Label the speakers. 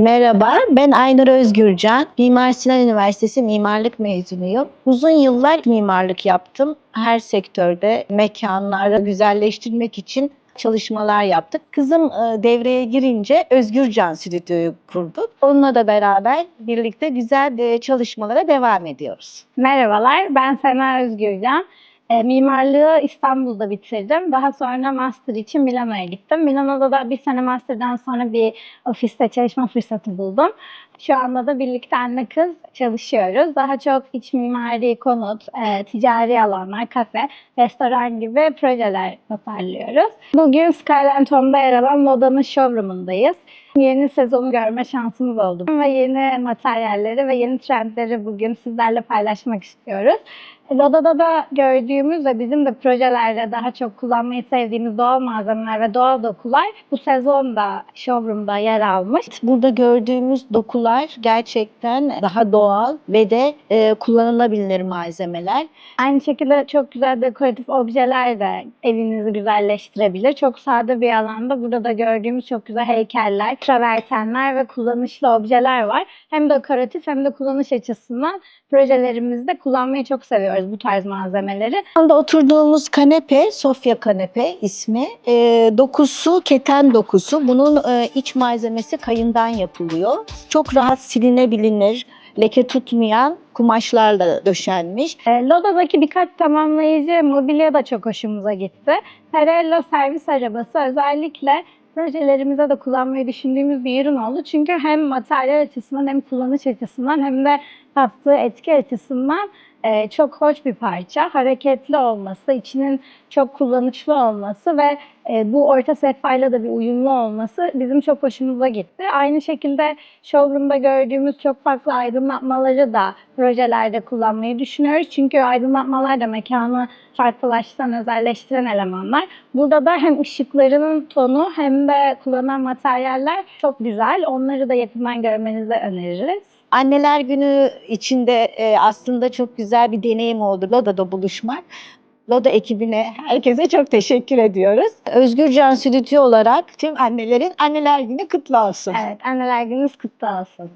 Speaker 1: Merhaba, ben Aynur Özgürcan. Mimar Sinan Üniversitesi mimarlık mezunuyum. Uzun yıllar mimarlık yaptım. Her sektörde mekanları güzelleştirmek için çalışmalar yaptık. Kızım e, devreye girince Özgürcan Stüdyo'yu kurduk. Onunla da beraber birlikte güzel e, çalışmalara devam ediyoruz.
Speaker 2: Merhabalar, ben Sena Özgürcan. E, mimarlığı İstanbul'da bitirdim. Daha sonra master için Milano'ya gittim. Milano'da da bir sene master'dan sonra bir ofiste çalışma fırsatı buldum. Şu anda da birlikte anne kız çalışıyoruz. Daha çok iç mimari, konut, e, ticari alanlar, kafe, restoran gibi projeler tasarlıyoruz. Bugün Skyline Home'da yer alan Loda'nın showroom'undayız. Yeni sezonu görme şansımız oldu ve yeni materyalleri ve yeni trendleri bugün sizlerle paylaşmak istiyoruz. Loda'da da gördüğümüz ve bizim de projelerde daha çok kullanmayı sevdiğimiz doğal malzemeler ve doğal dokular bu sezon da showroom'da yer almış.
Speaker 1: Burada gördüğümüz dokular gerçekten daha doğal ve de e, kullanılabilir malzemeler.
Speaker 2: Aynı şekilde çok güzel dekoratif objeler de evinizi güzelleştirebilir. Çok sade bir alanda burada da gördüğümüz çok güzel heykeller, travertenler ve kullanışlı objeler var. Hem dekoratif hem de kullanış açısından projelerimizde kullanmayı çok seviyoruz bu tarz malzemeleri.
Speaker 1: Şu anda oturduğumuz kanepe, Sofya kanepe ismi. E, dokusu keten dokusu. Bunun e, iç malzemesi kayından yapılıyor. Çok rahat silinebilir, leke tutmayan kumaşlarla döşenmiş.
Speaker 2: E, Loda'daki birkaç tamamlayıcı mobilya da çok hoşumuza gitti. Perello servis arabası özellikle projelerimize de kullanmayı düşündüğümüz bir ürün oldu. Çünkü hem materyal açısından hem kullanış açısından hem de kattığı etki açısından e, çok hoş bir parça. Hareketli olması, içinin çok kullanışlı olması ve e, bu orta sehpayla da bir uyumlu olması bizim çok hoşumuza gitti. Aynı şekilde showroom'da gördüğümüz çok farklı aydınlatmaları da projelerde kullanmayı düşünüyoruz. Çünkü aydınlatmalar da mekanı farklılaştıran, özelleştiren elemanlar. Burada da hem ışıklarının tonu hem de kullanılan materyaller çok güzel. Onları da yakından görmenizi öneririz.
Speaker 1: Anneler Günü içinde e, aslında çok güzel bir deneyim oldu Loda'da buluşmak. Loda ekibine, herkese çok teşekkür ediyoruz. Özgürcan Stüdyo olarak tüm annelerin Anneler Günü kutlu olsun.
Speaker 2: Evet, anneler gününüz kutlu olsun.